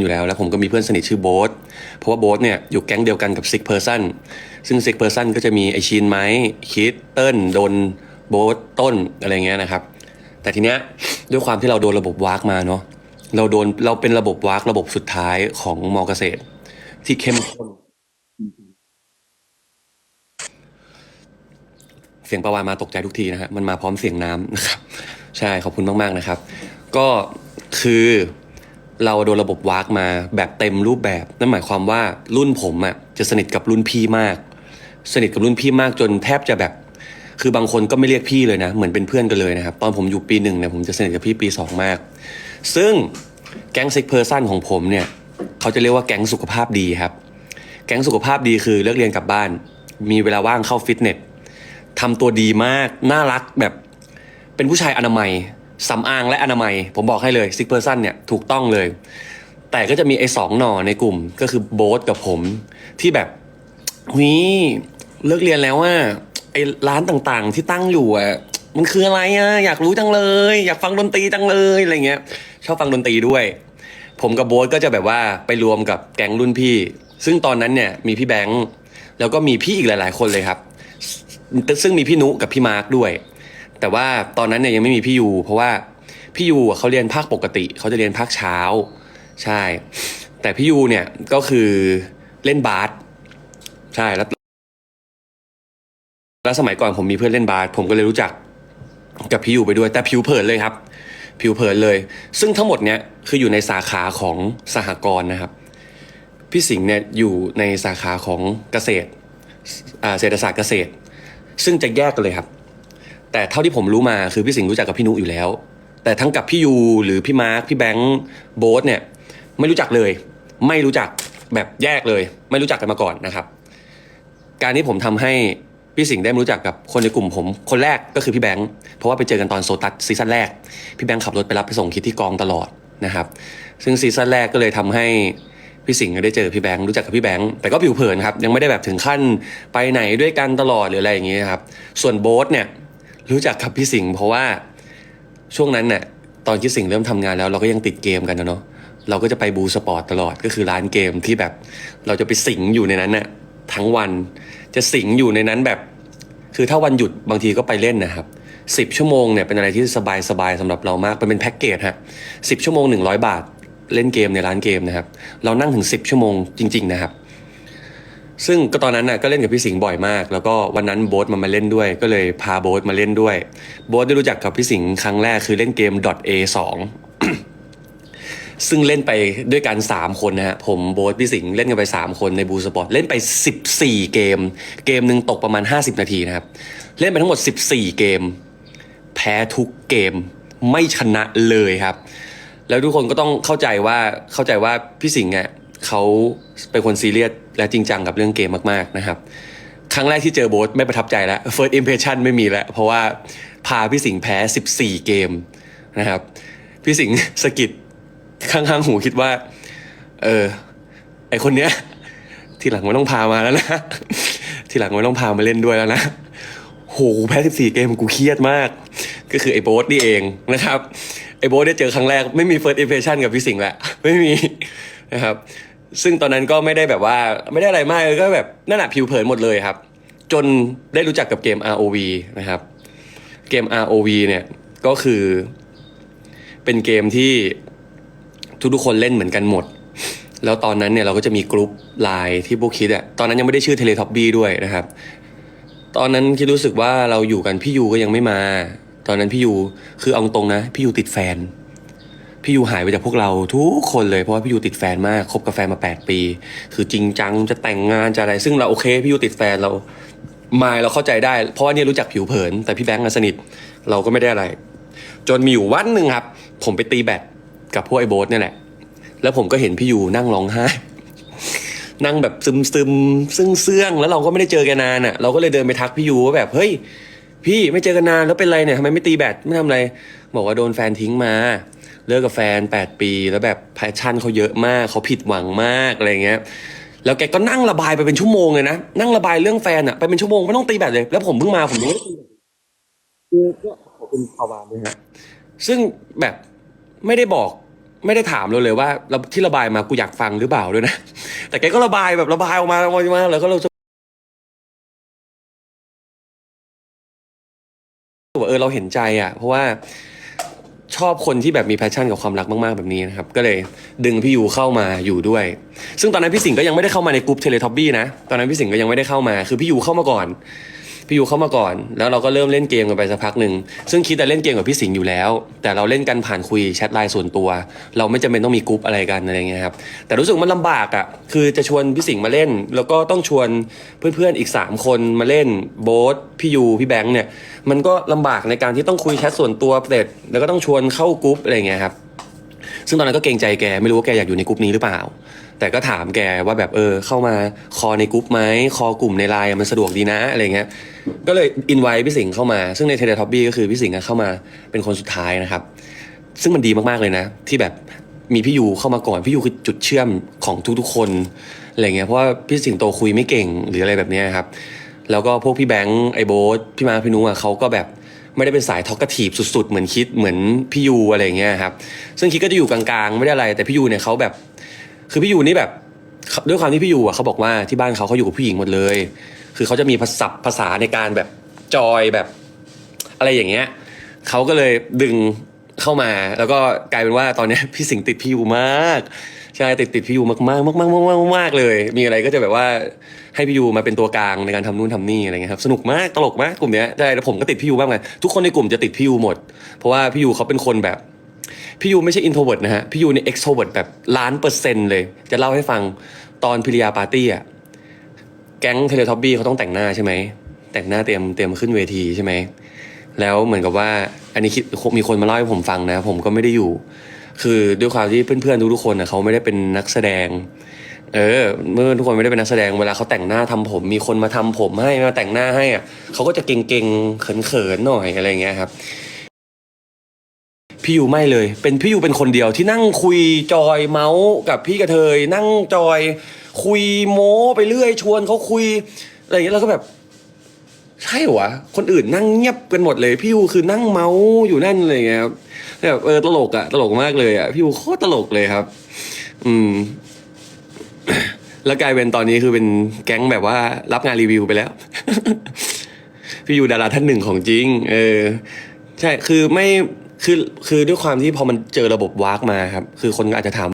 อยู่แล้ว แล้วผมก็มีเพื่อนสนิทชื่อโบ๊ทเพราะว่าโบ๊ทเนี่ยอยู่แก๊งเดียวกันกับซิกเพอร์ซันซึ่งซิกเพอร์ซันก็จะมีไอชินไม้คิดเติ้ลโดนโบ๊ทต้นอะไรเงี้ยนะครับ แต่ทีเนี้ยด้วยความที่เราโดนระบบวากมาเนาะเราโดนเราเป็นระบบวากระบบสุดท้ายของมอเกษตร ที่เข้มข้นเสียงประวานมาตกใจทุกทีนะฮะมันมาพร้อมเสียงน้ำนะครับ ใช่ขอบคุณมาก ๆ นะครับ ก็คือ เราโดนระบบวากมาแบบเต็มรูปแบบ นั่นหมายความว่ารุ่นผมอะ่ะจะสนิทกับรุ่นพี่มาก สนิทกับรุ่นพี่มากจนแทบจะแบบ คือบางคนก็ไม่เรียกพี่เลยนะ เหมือนเป็นเพื่อนกันเลยนะครับ ตอนผมอยู่ปีหนึ่งเนี่ยผมจะสนิทกับพี่ปีสองมาก ซึ่งแก๊งซิกเพอร์ซันของผมเนี่ยเขาจะเรียกว่าแก๊งสุขภาพดีครับ แก๊งสุขภาพดีคือเลิกเรียนกลับบ้าน มีเวลาว่างเข้าฟิตเนสทำตัวดีมากน่ารักแบบเป็นผู้ชายอนามัย สำอางและอนามัย ผมบอกให้เลยซิกเพอร์ซันเนี่ยถูกต้องเลย แต่ก็จะมีไอ้สองหน่อในกลุ่มก็คือโบ๊ทกับผมที่แบบหุยเลิกเรียนแล้วว่าไอ้ร้านต่างๆที่ตั้งอยู่อะมันคืออะไรอะอยากรู้จังเลย อยากฟังดนตรีจังเลยอะไรเงี้ย ชอบฟังดนตรีด้วย ผมกับโบ๊ทก็จะแบบว่าไปรวมกับแก๊งรุ่นพี่ ซึ่งตอนนั้นเนี่ยมีพี่แบงค์แล้วก็มีพี่อีกหลาย ๆ คนเลยครับ ซึ่งมีพี่นุกับพี่มาร์คด้วย แต่ว่าตอนนั้นเนี่ยยังไม่มีพี่ยูเพราะว่าพี่ยูเขาเรียนภาคปกติเขาจะเรียนภาคเช้า ใช่ แต่พี่ยูเนี่ยก็คือเล่นบาสใช่แล้วแล้วสมัยก่อนผมมีเพื่อนเล่นบาสผมก็เลยรู้จักกับพี่ยูไปด้วย แต่ผิวเผินเลยครับ ผิวเผินเลย ซึ่งทั้งหมดเนี่ยคืออยู่ในสาขาของสหกรณ์นะครับ พี่สิงห์เนี่ยอยู่ในสาขาของเกษตรอ่าเศรษฐศาสตร์เกษตร ซึ่งจะแยกกันเลยครับ แต่เท่าที่ผมรู้มาคือพี่สิงห์รู้จักกับพี่นุอยู่แล้ว แต่ทั้งกับพี่ยูหรือพี่มาร์คพี่แบงค์โบ๊ทเนี่ยไม่รู้จักเลย ไม่รู้จักแบบแยกเลย ไม่รู้จักกันมาก่อนนะครับ การที่ผมทำให้พี่สิงห์ได้มารู้จักกับคนในกลุ่มผม คนแรกก็คือพี่แบงค์เพราะว่าไปเจอกันตอนโซตัสซีซั่นแรก พี่แบงค์ขับรถไปรับไปส่งคิดที่กองตลอดนะครับ ซึ่งซีซั่นแรกก็เลยทำให้พี่สิงห์ได้เจอพี่แบงค์รู้จักกับพี่แบงค์แต่ก็ผิวเผินครับยังไม่ได้แบบถึงขั้นไปไหนด้วยกันตลอดหรืออะไรอย่างเงี้ยครับส่วนโบ๊ทเนี่ย รู้จักกับพี่สิงห์เพราะว่าช่วงนั้นเนี่ยตอนที่สิงห์เริ่มทำงานแล้ว เราก็ยังติดเกมกันนะเนาะเราก็จะไปบูสปอร์ตตลอดก็คือร้านเกมที่แบบ เราจะไปสิงอยู่ในนั้นน่ะทั้งวันจะสิงอยู่ในนั้นแบบ คือถ้าวันหยุดบางทีก็ไปเล่นนะครับสิบชั่วโมงเนี่ยเป็นอะไรที่สบายสบายๆสำหรับเรามากเป็นเป็นแพ็กเกจฮะสิบชั่วโมงหนึ่งร้อยบาท เล่นเกมในร้านเกมนะครับ เรานั่งถึงสิบชั่วโมงจริง ๆ นะครับ ซึ่งก็ตอนนั้นน่ะก็เล่นกับพี่สิงห์บ่อยมาก แล้วก็วันนั้นโบ๊ทมันมาเล่นด้วย ก็เลยพาโบ๊ทมาเล่นด้วย โบ๊ทได้รู้จักกับพี่สิงห์ครั้งแรกคือเล่นเกม .a2 ซึ่งเล่นไปด้วยกัน 3 คนนะฮะ ผมโบ๊ทพี่สิงห์เล่นกันไป 3 คนในบูสปอร์ตเล่นไป 14 เกม เกมหนึ่งตกประมาณ 50 นาทีนะครับ เล่นไปทั้งหมด 14 เกม แพ้ทุกเกมไม่ชนะเลยครับ แล้วทุกคนก็ต้องเข้าใจว่าเข้าใจว่าพี่สิงห์อะเขาเป็นคนซีเรียส และจริงจังกับเรื่องเกมมากๆนะครับครั้งแรกที่เจอโบ๊ทไม่ประทับใจแล้ว first impression ไม่มีแล้ว เพราะว่าพาพี่สิงห์แพ้ 14 เกมนะครับ พี่สิงห์สกิดข้างๆหูคิดว่า เออ ไอคนเนี้ย ทีหลังไม่ต้องพามาแล้วนะ ทีหลังไม่ต้องพามาเล่นด้วยแล้วนะโหแพ้ 14 เกมกูเครียดมาก ก็คือไอโบ๊ทนี่เองนะครับ ไอโบ๊ทได้เจอครั้งแรกไม่มี first impression กับพี่สิงห์แหละไม่มีนะครับ ซึ่งตอนนั้นก็ไม่ได้แบบว่าไม่ได้อะไรมากก็แบบนั่นแหะผิวเผินหมดเลยครับ จนได้รู้จักกับเกม ROV นะครับ เกม ROV เนี่ยก็คือเป็นเกมที่ทุกๆคนเล่นเหมือนกันหมด แล้วตอนนั้นเนี่ยเราก็จะมีกลุ่มไลน์ที่พวกคิดอะตอนนั้นยังไม่ได้ชื่อเทเลท็อปบี้ด้วยนะครับ ตอนนั้นคิดรู้สึกว่าเราอยู่กันพี่ยูก็ยังไม่มา ตอนนั้นพี่ยูคือเอาตรงนะ พี่ยูติดแฟน พี่ยูหายไปจากพวกเราทุกคนเลยเพราะว่าพี่ยูติดแฟนมากคบกับแฟนมา 8 ปี คือจริงจังจะแต่งงานจะอะไร ซึ่งเราโอเคพี่ยูติดแฟนเราไม่เราเข้าใจได้ เพราะว่าเนี่ยรู้จักผิวเผิน แต่พี่แบงค์สนิทเราก็ไม่ได้อะไร จนมีอยู่วันหนึ่งครับ ผมไปตีแบดกับพวกไอ้โบ๊ทเนี่ยแหละ แล้วผมก็เห็นพี่ยูนั่งร้องไห้นั่งแบบซึมซึมซึ่งเสื่องแล้วเราก็ไม่ได้เจอกันนานอะ เราก็เลยเดินไปทักพี่ยูว่าแบบเฮ้ย พี่ไม่เจอกันนานแล้วเป็นไรเนี่ยทำไมไม่ตีแบดไม่ทำอะไร บอกว่าโดนแฟนทิ้งมา เลิกกับแฟน 8 ปี แล้วแบบแพชชั่นเขาเยอะมากเขาผิดหวังมากอะไรเงี้ยแล้วแกก็นั่งระบายไปเป็นชั่วโมงเลยนะนั่งระบายเรื่องแฟนอะไปเป็นชั่วโมงไม่ต้องตีแบดเลย แล้วผมเพิ่งมาผมยังไม่ได้ตีแบดคือก็ขอบคุณภาวานด้วยฮะซึ่งแบบไม่ได้บอกไม่ได้ถามเราเลยว่าที่ระบายมากูอยากฟังหรือเปล่าด้วยนะ แต่แกก็ระบายแบบระบายออกมาออกมาแล้วก็เรา ออเราเห็นใจอะ เพราะว่าชอบคนที่แบบมีแพชชั่นกับความรักมาก ๆ แบบนี้นะครับ ก็เลยดึงพี่ยูเข้ามาอยู่ด้วย ซึ่งตอนนั้นพี่สิงห์ก็ยังไม่ได้เข้ามาในกลุ่มเทเลท็อบบี้นะ ตอนนั้นพี่สิงห์ก็ยังไม่ได้เข้ามา คือพี่ยูเข้ามาก่อน พี่ยูเข้ามาก่อน แล้วเราก็เริ่มเล่นเกมกันไปสักพักหนึ่งซึ่งคิดแต่เล่นเกมกับพี่สิงห์อยู่แล้ว แต่เราเล่นกันผ่านคุยแชทไลน์ส่วนตัว เราไม่จำเป็นต้องมีกลุ่มอะไรกันอะไรเงี้ยครับแต่รู้สึกมันลำบากอะคือจะชวนพี่สิงห์มาเล่น แล้วก็ต้องชวนเพื่อนๆอีก 3 คนมาเล่นโบ๊ทพี่ยูพี่แบงค์เนี่ยมันก็ลำบากในการที่ต้องคุยแชทส่วนตัวเสร็จแล้วก็ต้องชวนเข้ากลุ่มอะไรเงี้ยครับ ซึ่งตอนนั้นก็เกรงใจแกไม่รู้ว่าแกอยากอยู่ในกลุ่มนี้หรือเปล่า แต่ก็ถามแกว่าแบบเออเข้ามาคอในกลุ่มไหมคอกลุ่มในไลน์มันสะดวกดีนะอะไรเงี้ยก็เลยอินไว้พี่สิงห์เข้ามาซึ่งในเทเลท็อปบี้ก็คือพี่สิงห์เข้ามาเป็นคนสุดท้ายนะครับ ซึ่งมันดีมากๆเลยนะ ที่แบบมีพี่ยูเข้ามาก่อนพี่ยูคือจุดเชื่อมของทุกๆคนอะไรเงี้ยเพราะว่าพี่สิงโตคุยไม่เก่งหรืออะไรแบบนี้ครับแล้วก็พวกพี่แบงค์ไอโบ๊ทพี่มาพี่นุ้งอะเขาก็แบบ ไม่ได้เป็นสายทอกกทีฟสุด ๆ เหมือนคิดเหมือนพี่ยูอะไรเงี้ยครับซึ่งคิดก็จะอยู่กลางๆ ไม่ได้อะไร แต่พี่ยูเนี่ยเขาแบบ คือพี่ยูนี่แบบด้วยความที่พี่ยูอะเขาบอกว่าที่บ้านเขาเขาอยู่กับผู้หญิงหมดเลย คือเขาจะมีภาษาภาษาในการแบบจอยแบบอะไรอย่างเงี้ยเขาก็เลยดึงเข้ามา แล้วก็กลายเป็นว่าตอนนี้พี่สิงติดพี่ยูมาก ใช่ติดติดพี่ยูมากๆมากมากมากมากเลย มีอะไรก็จะแบบว่าให้พี่ยูมาเป็นตัวกลางในการทำนู่นทำนี่อะไรเงี้ยครับสนุกมากตลกมากกลุ่มเนี้ยใช่แล้วผมก็ติดพี่ยูบ้างไงทุกคนในกลุ่มจะติดพี่ยูหมด เพราะว่าพี่ยูเขาเป็นคนแบบพี่ยูไม่ใช่ introvert นะฮะพี่ยูเนี่ extrovert แบบล้านเปอร์เซ็นต์เลย จะเล่าให้ฟังตอนพิริยาปาร์ตี้อะแก๊งเทเลท็อปบี้เขาต้องแต่งหน้าใช่ไหมแต่งหน้าเตรียมเตรียมขึ้นเวทีใช่ไหมแล้วเหมือนกับว่าอันนี้คิดมีคนมาเล่าให้ผมฟังนะ ผมก็ไม่ได้อยู่ คือด้วยความที่เพื่อนๆทุกๆคนนะเขาไม่ได้เป็นนักแสดง เออ เมื่อทุกคนไม่ได้เป็นนักแสดงเวลาเขาแต่งหน้าทำผม มีคนมาทำผมให้มาแต่งหน้าให้อะเขาก็จะเก่งๆเขินๆหน่อยอะไรเงี้ยครับพี่ยูไม่เลย เป็นพี่ยูเป็นคนเดียวที่นั่งคุยจอยเมาส์กับพี่กระเทย นั่งจอย คุยโม้ไปเรื่อยชวนเขาคุยอะไรอย่างเงี้ยแล้วก็แบบ ใช่เหรอวะคนอื่นนั่งเงียบกันหมดเลย พี่ยูคือนั่งเมาส์อยู่นั่นอะไรอย่างเงี้ยครับแบบเออตลกอะตลกมากเลยอะพี่ยูโคตรตลกเลยครับ อืม แล้วกลายเป็นตอนนี้คือเป็นแก๊งแบบว่า รับงานรีวิวไปแล้ว พี่ยูดาราท่านหนึ่งของจริง เออ ใช่คือไม่คือคือด้วยความที่พอมันเจอระบบวากมาครับ คือคนก็อาจจะถาม